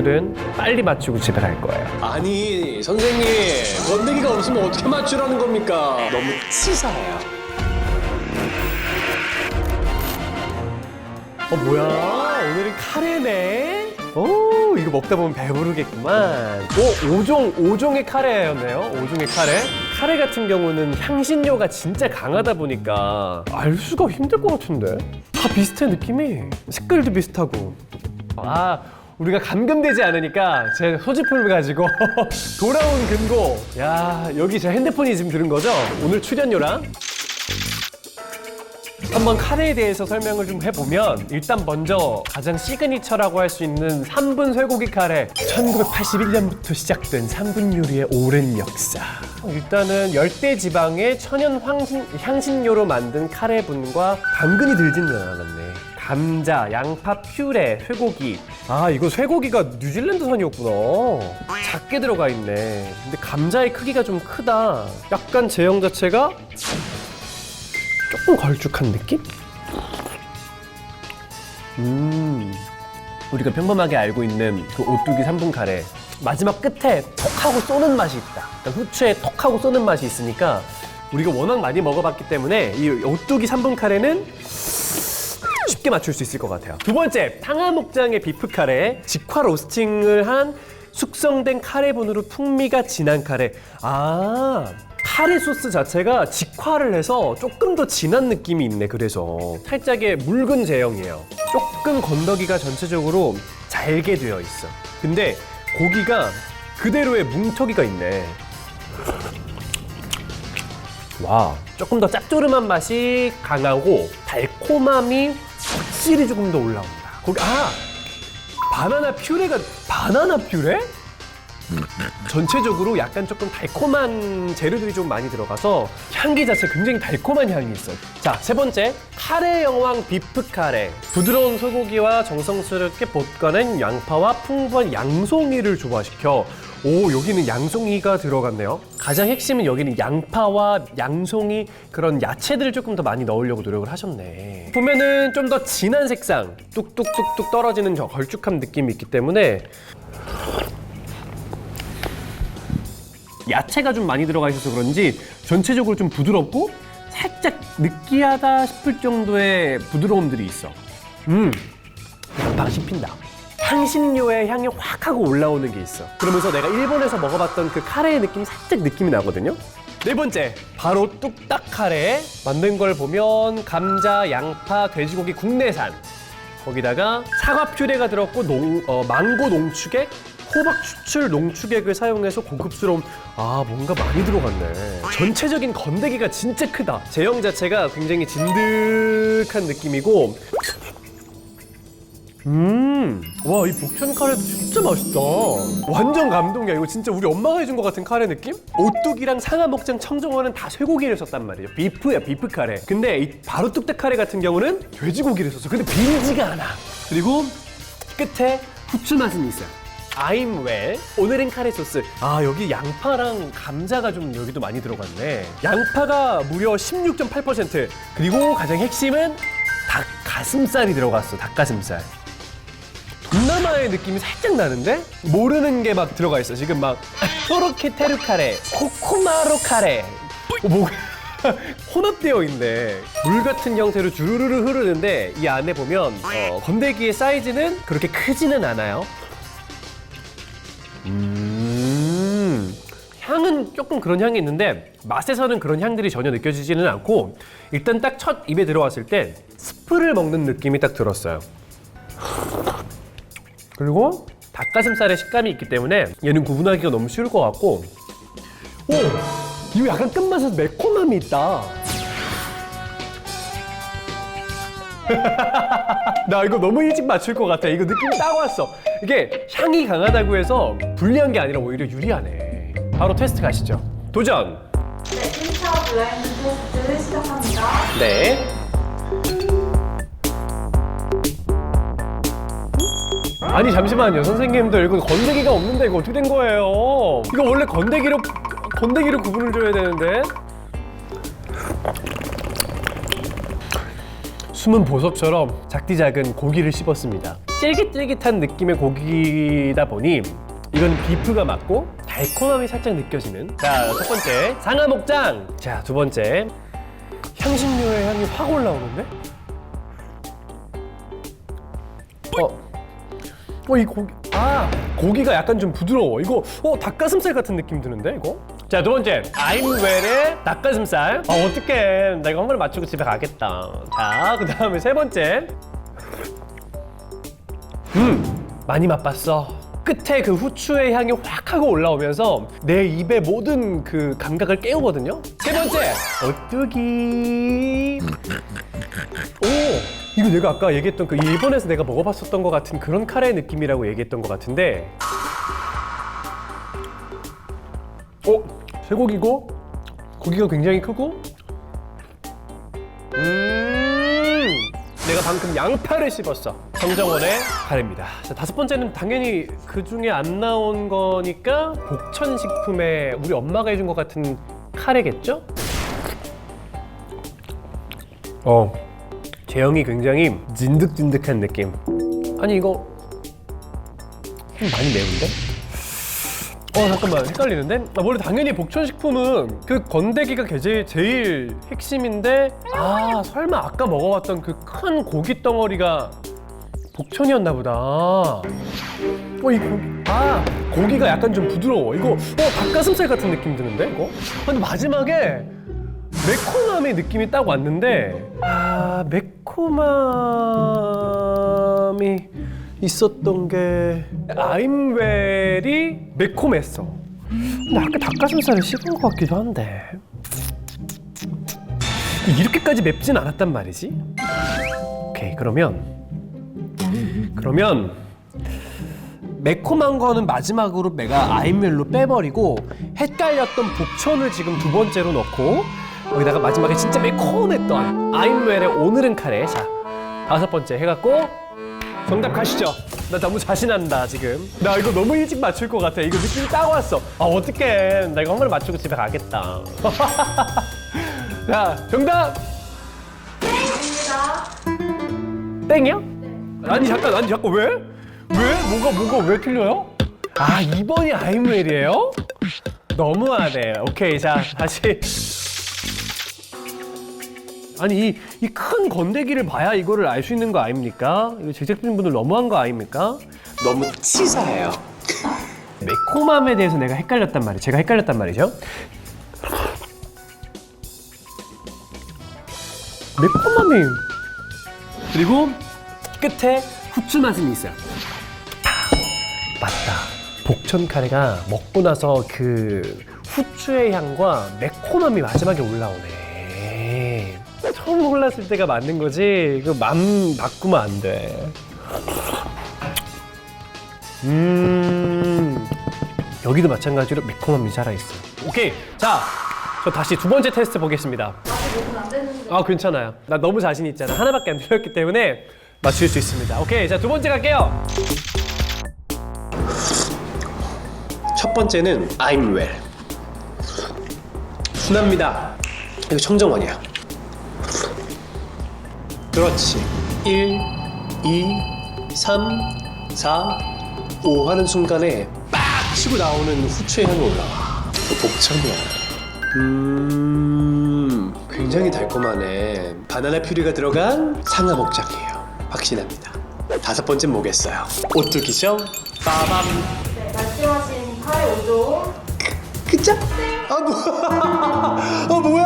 오늘은 빨리 맞추고 집에 갈 거예요. 아니 선생님 건더기가 없으면 어떻게 맞추라는 겁니까? 너무 치사해요. 어 뭐야? 오늘은 카레네. 오 이거 먹다 보면 배부르겠구만. 오 5종 5종의 카레였네요. 5종의 카레. 카레 같은 경우는 향신료가 진짜 강하다 보니까 알 수가 힘들 것 같은데. 다 비슷해 느낌이. 색깔도 비슷하고. 아 우리가 감금되지 않으니까 제 소지품을 가지고 돌아온 금고. 야 여기 제 핸드폰이 지금 들은 거죠? 오늘 출연료랑. 한번 카레에 대해서 설명을 좀 해보면 일단 먼저 가장 시그니처라고 할 수 있는 3분 쇠고기 카레 1981년부터 시작된 3분 요리의 오랜 역사 일단은 열대 지방의 천연 황신, 향신료로 만든 카레분과 당근이 들지는 않았네 감자, 양파, 퓨레, 쇠고기. 아 이거 쇠고기가 뉴질랜드산이었구나. 작게 들어가 있네. 근데 감자의 크기가 좀 크다. 약간 제형 자체가 조금 걸쭉한 느낌? 음, 우리가 평범하게 알고 있는 그 오뚜기 3분 카레. 마지막 끝에 톡 하고 쏘는 맛이 있다. 그러니까 후추에 톡 하고 쏘는 맛이 있으니까 우리가 워낙 많이 먹어봤기 때문에 이 오뚜기 3분 카레는 쉽게 맞출 수 있을 것 같아요. 두 번째, 탕화 목장의 비프 카레 직화 로스팅을 한 숙성된 카레분으로 풍미가 진한 카레. 아, 카레 소스 자체가 직화를 해서 조금 더 진한 느낌이 있네. 그래서 살짝의 묽은 제형이에요. 조금 건더기가 전체적으로 잘게 되어 있어. 근데 고기가 그대로의 뭉터기가 있네. 와, 조금 더 짭조름한 맛이 강하고 달콤함이 확실히 조금 더 올라온다. 거기 아 바나나 퓨레가 바나나 퓨레? 전체적으로 약간 조금 달콤한 재료들이 좀 많이 들어가서 향기 자체 굉장히 달콤한 향이 있어요. 자, 세 번째. 카레 영왕 비프 카레. 부드러운 소고기와 정성스럽게 볶아낸 양파와 풍부한 양송이를 조화시켜 오, 여기는 양송이가 들어갔네요. 가장 핵심은 여기는 양파와 양송이 그런 야채들을 조금 더 많이 넣으려고 노력을 하셨네. 보면은 좀 더 진한 색상, 뚝뚝뚝뚝 떨어지는 저 걸쭉한 느낌이 있기 때문에 야채가 좀 많이 들어가 있어서 그런지 전체적으로 좀 부드럽고 살짝 느끼하다 싶을 정도의 부드러움들이 있어. 음, 빵 씹힌다. 향신료의 향이 확 하고 올라오는 게 있어. 그러면서 내가 일본에서 먹어봤던 그 카레의 느낌이 살짝 느낌이 나거든요. 네 번째, 바로 뚝딱 카레. 만든 걸 보면 감자, 양파, 돼지고기 국내산. 거기다가 사과 퓨레가 들었고 농, 어, 망고 농축액, 호박 추출 농축액을 사용해서 고급스러운 아 뭔가 많이 들어갔네. 전체적인 건더기가 진짜 크다. 제형 자체가 굉장히 진득한 느낌이고 음, 와, 이 복천 카레도 진짜 맛있다. 완전 감동이야. 이거 진짜 우리 엄마가 해준 것 같은 카레 느낌? 오뚜기랑 상하목장 청정원은 다 쇠고기를 썼단 말이에요. 비프야, 비프 카레. 근데 이 바로 뚝딱 카레 같은 경우는 돼지고기를 썼어. 근데 비리지가 않아. 그리고 끝에 후추 맛은 있어요. I'm well. 오늘은 카레 소스. 아, 여기 양파랑 감자가 좀 여기도 많이 들어갔네. 양파가 무려 16.8%. 그리고 가장 핵심은 닭 가슴살이 들어갔어. 닭가슴살. 동남아의 느낌이 살짝 나는데 모르는 게 막 들어가 있어. 지금 막 토로케 테루 카레 코코마로 카레. 어, 뭐 혼합되어 있네. 물 같은 형태로 주르르르 흐르는데 이 안에 보면 어, 건더기의 사이즈는 그렇게 크지는 않아요. 음 향은 조금 그런 향이 있는데 맛에서는 그런 향들이 전혀 느껴지지는 않고 일단 딱 첫 입에 들어왔을 때 스프를 먹는 느낌이 딱 들었어요 그리고 닭가슴살의 식감이 있기 때문에 얘는 구분하기가 너무 쉬울 것 같고. 오! 이거 약간 끝맛에서 매콤함이 있다. 나 이거 너무 일찍 맞출 것 같아. 이거 느낌 딱 왔어. 이게 향이 강하다고 해서 불리한 게 아니라 오히려 유리하네. 바로 테스트 가시죠. 도전! 네, 1차 블라인드 테스트 시작합니다. 네 아니 잠시만요. 선생님들 이거 건더기가 없는데 이거 어떻게 된 거예요? 이거 원래 건더기로 건더기로 구분을 줘야 되는데. 숨은 보석처럼 작디 작은 고기를 씹었습니다. 쫄깃쫄깃한 느낌의 고기다 보니 이건 비프가 맞고 달콤함이 살짝 느껴지는. 자 첫 번째 상하 목장. 자 두 번째 향신료의 향이 확 올라오는데? 어. 어, 이 고기, 아, 고기가 약간 좀 부드러워. 이거, 어, 닭가슴살 같은 느낌 드는데, 이거? 자, 두 번째. 아임웰의 닭가슴살. 아, 어떡해. 내가 한 번에 맞추고 집에 가겠다. 자, 그 다음에 세 번째. 음, 많이 맛봤어. 끝에 그 후추의 향이 확 하고 올라오면서 내 입의 모든 그 감각을 깨우거든요. 세 번째, 오뚜기. 오, 이거 내가 아까 얘기했던 그 일본에서 내가 먹어봤었던 것 같은 그런 카레 느낌이라고 얘기했던 것 같은데. 어, 쇠고기고 고기가 굉장히 크고. 음, 내가 방금 양파를 씹었어. 정정원의 카레입니다. 자, 다섯 번째는 당연히 그 중에 안 나온 거니까 복천식품의 우리 엄마가 해준 것 같은 카레겠죠? 어, 제형이 굉장히 진득진득한 느낌. 아니 이거 좀 많이 매운데? 어 잠깐만 헷갈리는데? 아, 원래 당연히 복천식품은 그 건더기가 제일, 제일 핵심인데 아 설마 아까 먹어봤던 그 큰 고기 덩어리가 복천이었나 보다. 어, 이 고기, 아, 고기가 약간 좀 부드러워. 이거, 어, 닭가슴살 같은 느낌 드는데, 이거? 아, 근데 마지막에 매콤함의 느낌이 딱 왔는데, 아, 매콤함이 있었던 게, 아임웰이 매콤했어. 근데 아까 닭가슴살을 씹은 것 같기도 한데. 이렇게까지 맵진 않았단 말이지? 오케이, 그러면 그러면 매콤한 거는 마지막으로 내가 아임멜로 빼버리고 헷갈렸던 복천을 지금 두 번째로 넣고 여기다가 마지막에 진짜 매콤했던 아임멜의 오늘은 카레 자 다섯 번째 해갖고 정답 가시죠 나 너무 자신한다 지금 나 이거 너무 일찍 맞출 것 같아 이거 느낌이 딱 왔어 아 어떡해 나 이거 한 번에 맞추고 집에 가겠다 자 정답 입니다. 땡이야? 아니 잠깐 아니 잠깐 왜? 왜? 뭐가 뭐가 왜 틀려요? 아 2번이 아이무엘이에요? 너무하네 오케이 자 다시 아니 이 큰 건더기를 봐야 이거를 알 수 있는 거 아닙니까? 이거 제작진분들 너무한 거 아닙니까? 너무 치사해요. 매콤함에 대해서 내가 헷갈렸단 말이에요 제가 헷갈렸단 말이죠 매콤함이 그리고 끝에 후추 맛은 있어요 아, 맞다 복천 카레가 먹고 나서 그 후추의 향과 매콤함이 마지막에 올라오네 처음 골랐을 때가 맞는 거지 그 맘 바꾸면 안 돼 음 여기도 마찬가지로 매콤함이 살아있어요 오케이 자 저 다시 두 번째 테스트 보겠습니다 아직 5분 안 됐는데. 아 괜찮아요 나 너무 자신 있잖아 하나밖에 안 들었기 때문에 맞출 수 있습니다 오케이 자 두 번째 갈게요 첫 번째는 I'm well. 순합니다. 이거 청정원이야. 그렇지. 1, 2, 3, 4, 5 하는 순간에 빡 치고 나오는 후추의 향이 올라와. 그 복천이야. 음, 굉장히 달콤하네. 바나나 퓨리가 들어간 상하 목장이에요. 확신합니다. 다섯 번째 뭐겠어요? 오뚜기죠? 빠밤. 네, 말씀하신 카레 5종. 그죠? 아 뭐야? 아 뭐야?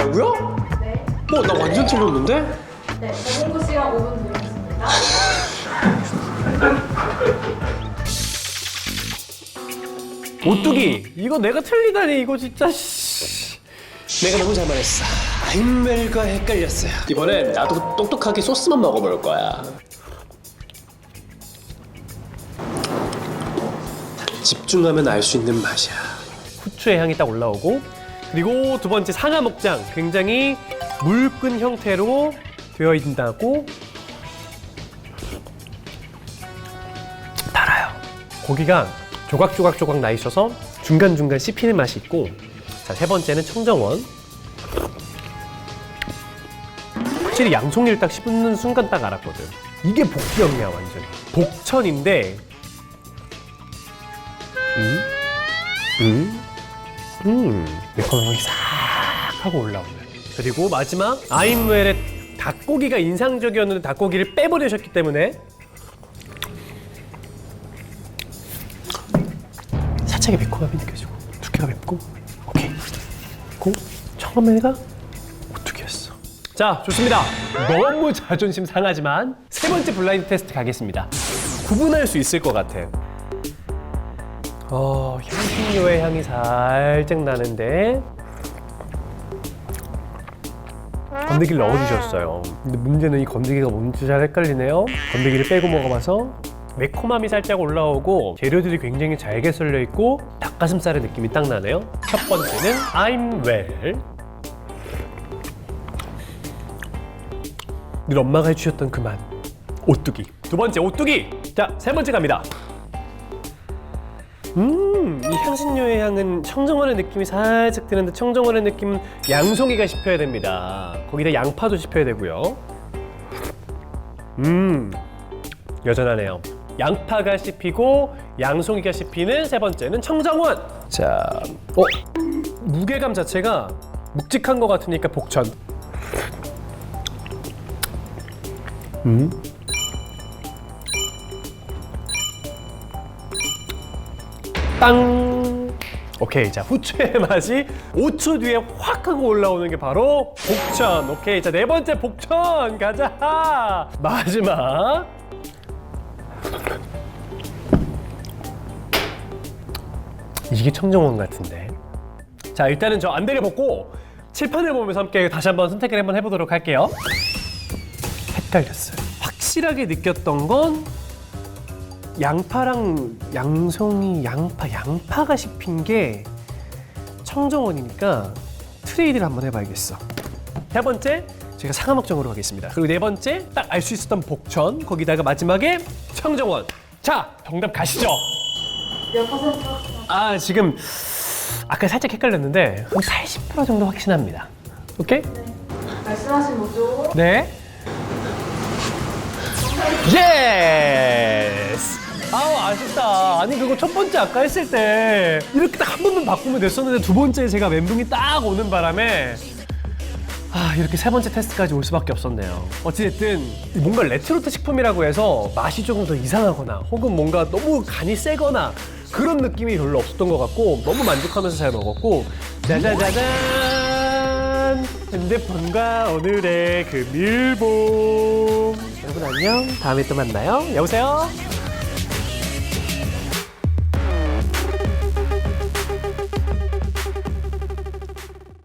사마 목장이라고요? 네. 어, 나 완전 틀렸는데? 네, 시간 5분 드리겠습니다. 오뚜기 이거 내가 틀리다니 이거 진짜 씨. 내가 너무 잘 말했어. 아임멜과 헷갈렸어요. 이번엔 나도 똑똑하게 소스만 먹어볼 거야. 집중하면 알 수 있는 맛이야. 후추의 향이 딱 올라오고 그리고 두 번째 상하 목장 굉장히 물끈 형태로 되어 있다고 달아요. 고기가 조각조각조각 나 있어서 중간중간 씹히는 맛이 있고 자 세 번째는 청정원 확실히 양송이를 딱 씹는 순간 딱 알았거든. 이게 복병이야 완전. 복천인데. 음, 음, 음. 매콤함이 싹 하고 올라오는. 그리고 마지막 아임웰의 닭고기가 인상적이었는데 닭고기를 빼버리셨기 때문에 살짝의 매콤함이 느껴지고 두께가 맵고 오케이 고 처음에가 오뚜기였어 자 좋습니다 너무 자존심 상하지만 세 번째 블라인드 테스트 가겠습니다 구분할 수 있을 것 같아 어 향신료의 향이 살짝 나는데 건더기를 넣어주셨어요 근데 문제는 이 건더기가 뭔지 잘 헷갈리네요 건더기를 빼고 먹어봐서 매콤함이 살짝 올라오고 재료들이 굉장히 잘게 썰려 있고 닭가슴살의 느낌이 딱 나네요. 첫 번째는 I'm well. 늘 엄마가 해주셨던 그만 오뚜기. 두 번째 오뚜기. 자 세 번째 갑니다. 음, 이 향신료의 향은 청정원의 느낌이 살짝 드는데 청정원의 느낌은 양송이가 씹혀야 됩니다. 거기다 양파도 씹혀야 되고요. 음, 여전하네요. 양파가 씹히고 양송이가 씹히는 세 번째는 청정원. 자, 어 무게감 자체가 묵직한 것 같으니까 복천. 음. 땅. 오케이, 자 후추의 맛이 5초 뒤에 확 하고 올라오는 게 바로 복천. 오케이, 자 네 번째 복천 가자. 마지막. 이게 청정원 같은데. 자 일단은 저 안대를 벗고 칠판을 보면서 함께 다시 한번 선택을 한번 해보도록 할게요. 헷갈렸어요. 확실하게 느꼈던 건 양파랑 양송이, 양파, 양파가 씹힌 게 청정원이니까 트레이드를 한번 해봐야겠어. 세 번째 제가 상하먹정으로 가겠습니다. 그리고 네 번째 딱 알 수 있었던 복천 거기다가 마지막에 청정원. 자 정답 가시죠. 몇 퍼센트 확신? 아 지금 아까 살짝 헷갈렸는데 한 80% 정도 확신합니다. 오케이? 말씀하신 모조 네. 예스. 아우 아쉽다. 아니 그거 첫 번째 아까 했을 때 이렇게 딱 한 번만 바꾸면 됐었는데 두 번째 제가 멘붕이 딱 오는 바람에 아 이렇게 세 번째 테스트까지 올 수밖에 없었네요. 어찌됐든 뭔가 레트로트 식품이라고 해서 맛이 조금 더 이상하거나 혹은 뭔가 너무 간이 세거나 그런 느낌이 별로 없었던 것 같고 너무 만족하면서 잘 먹었고 짜자자잔! 핸드폰과 오늘의 그 밀봉. 여러분 안녕. 다음에 또 만나요. 여보세요